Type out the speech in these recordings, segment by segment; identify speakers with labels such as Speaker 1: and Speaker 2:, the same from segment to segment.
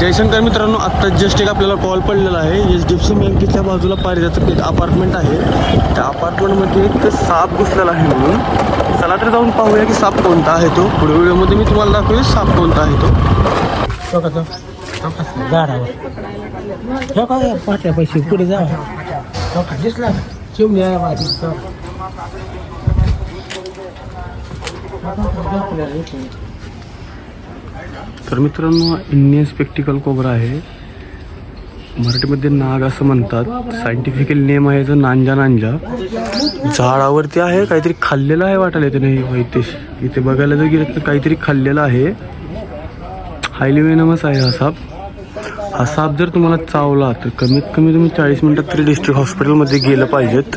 Speaker 1: जयशंकर मित्रांनो आत्ता जस्ट एक आपल्याला कॉल पडलेला आहे. एच डी एफ सी बँकेच्या बाजूला पारिजातक एक अपार्टमेंट आहे. त्या अपार्टमेंटमध्ये एक साप घुसलेला आहे म्हणून. चला तर जाऊन पाहूया की साप कोणता आहे तो. पुढे व्हिडिओमध्ये मी तुम्हाला दाखवेल साप कोणता आहे तो.
Speaker 2: झाडावर पाट्या पैसे पुढे जा. दिसला. चिमणी आहे माझी.
Speaker 1: तर मित्रांनो इंडियन स्पेक्टिकल कोबरा आहे. मराठीमध्ये नाग असं म्हणतात. सायंटिफिकल नेम आहे याचं नांजा नांजा. झाडावरती आहे काहीतरी खाल्लेलं आहे वाटायला ते नाही माहिती इथे बघायला जर गेलं तर काहीतरी खाल्लेलं आहे. हायली वेनमस आहे हा साप. हा साप जर तुम्हाला चावला तर कमीत कमी तुम्ही चाळीस मिनिटात तरी डिस्ट्रिक्ट हॉस्पिटलमध्ये गेलं पाहिजेत.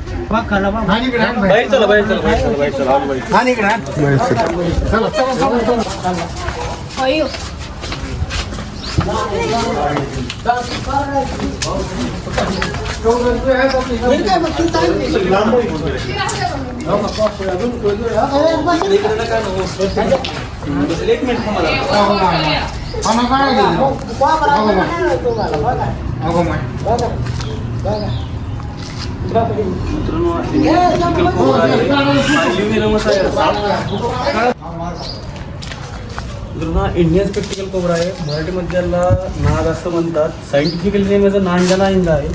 Speaker 2: बाहेर चला बाहेर चला बाहेर चला बाहेर चला
Speaker 1: हा इंडियन स्पेक्टिकल कोबरा आहे. मराठीमध्ये त्याला नाग असं म्हणतात सायंटिफिकली नेम याचा नांजा नांजा आहे.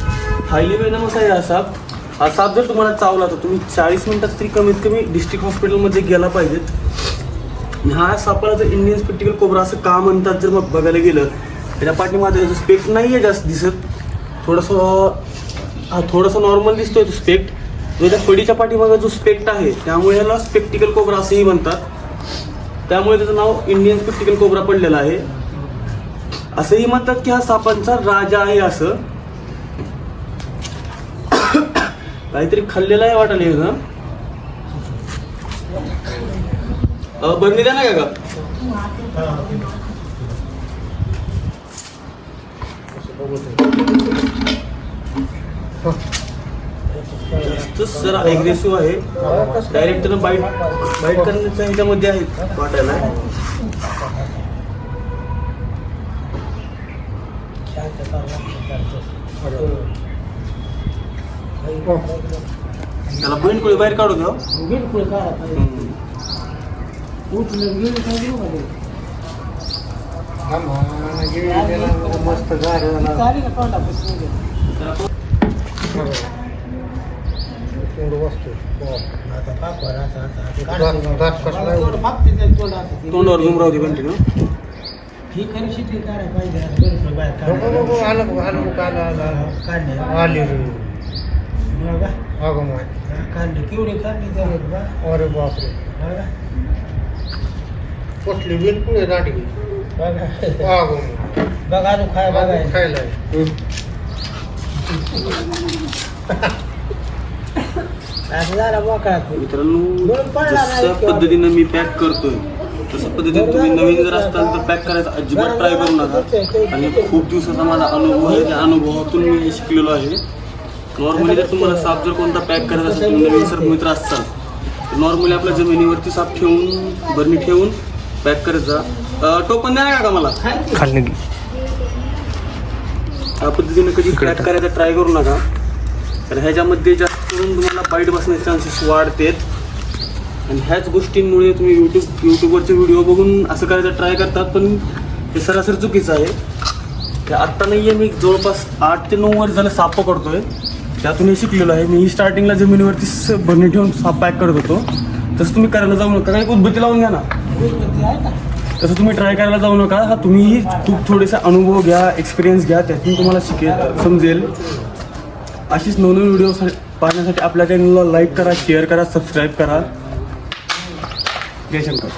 Speaker 1: हायली वेनमस आहे असाप. असाप हा साप जर तुम्हाला चावला तर तुम्ही चाळीस मिनिटात तरी कमीत कमी डिस्ट्रिक्ट हॉस्पिटलमध्ये गेला पाहिजेत. हा सापाला जर इंडियन स्पेक्टिकल कोबरा असं का म्हणतात जर मग बघायला गेलं त्याच्या पाठीमागे स्पेक्ट नाही आहे जास्त दिसत. थोडंसं हा थोडासा नॉर्मल दिसतोय तो स्पेक्ट जो त्या फडीच्या पाठीमागे जो स्पेक्ट आहे त्यामुळे याला स्पेक्टिकल कोबरा असंही म्हणतात. त्यामुळे त्याचं नाव इंडियन स्पेक्टिकल कोबरा पडलेलं आहे. असंही म्हणतात की हा सापांचा राजा आहे असं. काहीतरी खाल्लेलं आहे वाटायला हे ना बरणी द्या ना का जास्तच जरा ॲग्रेसिव्ह आहे. डायरेक्ट त्यानं बाईट बाईट करण्याच्या ह्याच्यामध्ये आहे वाटायला. त्याला बहीण कोळी बाहेर काढू द्या.
Speaker 2: बिलकुल?
Speaker 3: मस्त गार
Speaker 2: काढी ते ते.
Speaker 1: तोंडावर झुम राहू दे कंटिन्यू
Speaker 2: ही खरी शिटी काढायला पाहिजे बिलकुल बाहेर. काढले
Speaker 3: आली रे
Speaker 2: बघा.
Speaker 3: अगं माय
Speaker 2: हा, काढले केवढे काढले त्याने बघा.
Speaker 3: अरे बापरे
Speaker 2: बघा.
Speaker 3: कसली बिलकुल आहे दांडी
Speaker 2: बघा
Speaker 3: अगं माय.
Speaker 2: बघा अजून खाय बघा
Speaker 3: खायला आहे.
Speaker 1: मित्रांनो जसं पद्धतीनं मी पॅक करतोय तसं पद्धतीने तुम्ही नवीन जर असताल तर पॅक करायचा अजिबात ट्राय करू नका. आणि खूप दिवसाचा माझा अनुभव आहे त्या अनुभवातून मी शिकलेलो आहे. नॉर्मली जर तुम्हाला साप जर कोणता पॅक करायचा असेल तुम्ही नवीन सर मित्र असाल तर नॉर्मली आपल्या जमिनीवरती साप ठेवून बरणी ठेवून पॅक अं, टोपण द्या का. मला
Speaker 2: खाली
Speaker 1: या पद्धतीने कधी क्रॅक करायचा ट्राय करू नका. तर ह्याच्यामध्ये जास्त करून तुम्हाला बाईट बसण्याचे चान्सेस वाढतेत. आणि ह्याच गोष्टींमुळे तुम्ही यूट्यूब यूट्यूबवरचे व्हिडिओ बघून असं करायचा ट्राय करतात पण हे सरासरी चुकीचं आहे. ते आत्ता नाही आहे मी जवळपास आठ ते नऊ वर्ष झालं साप पकडतोय. त्यातून हे शिकलेलो आहे. मी स्टार्टिंगला जमिनीवरती स- बरणी ठेवून साप पॅक करत होतो. तसं तुम्ही करायला जाऊ नका. काही उद्बत्ती लावून घ्या ना.
Speaker 2: आहे का?
Speaker 1: तसं तुम्ही ट्राय करायला जाऊ नका. हा तुम्हीही खूप थोडेसा अनुभव घ्या एक्सपिरियन्स घ्या त्यातून तुम्हाला शिकेल समजेल. अशीच नवनवीन व्हिडिओ पाहण्यासाठी आपल्या चॅनलला लाईक करा शेअर करा सबस्क्राईब करा. जयशंकर